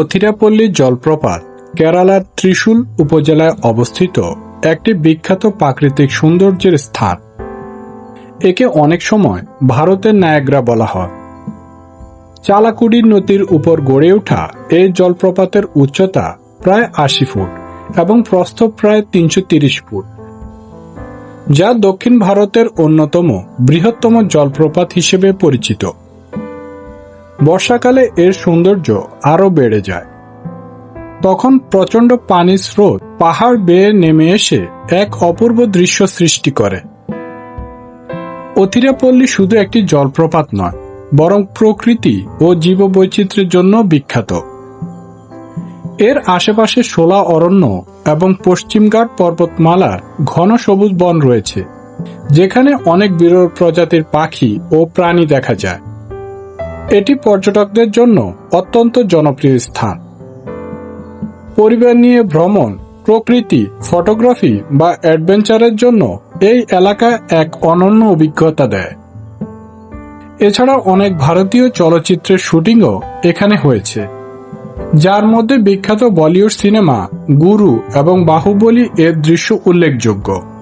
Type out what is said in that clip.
অথিরাপল্লী জলপ্রপাত, কেরালার ত্রিশূল উপজেলায় অবস্থিত একটি বিখ্যাত প্রাকৃতিক সৌন্দর্যের স্থান। একে অনেক সময় ভারতের নায়াগ্রা বলা হয়। চালাকুড়ি নদীর উপর গড়ে ওঠা এই জলপ্রপাতের উচ্চতা প্রায় আশি ফুট এবং প্রস্থ প্রায় তিনশো ফুট, যা দক্ষিণ ভারতের অন্যতম বৃহত্তম জলপ্রপাত হিসেবে পরিচিত। বর্ষাকালে এর সৌন্দর্য আরও বেড়ে যায়। তখন প্রচণ্ড পানির স্রোত পাহাড় বেয়ে নেমে এসে এক অপূর্ব দৃশ্য সৃষ্টি করে। অথিরাপল্লী শুধু একটি জলপ্রপাত নয়, বরং প্রকৃতি ও জীববৈচিত্র্যের জন্য বিখ্যাত। এর আশেপাশে শোলা অরণ্য এবং পশ্চিমঘাট পর্বতমালার ঘন সবুজ বন রয়েছে, যেখানে অনেক বিরল প্রজাতির পাখি ও প্রাণী দেখা যায়। এটি পর্যটকদের জন্য অত্যন্ত জনপ্রিয় স্থান। পরিবার নিয়ে ভ্রমণ, প্রকৃতি, ফটোগ্রাফি বা অ্যাডভেঞ্চারের জন্য এই এলাকা এক অনন্য অভিজ্ঞতা দেয়। এছাড়া অনেক ভারতীয় চলচ্চিত্রের শুটিংও এখানে হয়েছে। যার মধ্যে বিখ্যাত বলিউড সিনেমা গুরু এবং বাহুবলী এর দৃশ্য উল্লেখযোগ্য।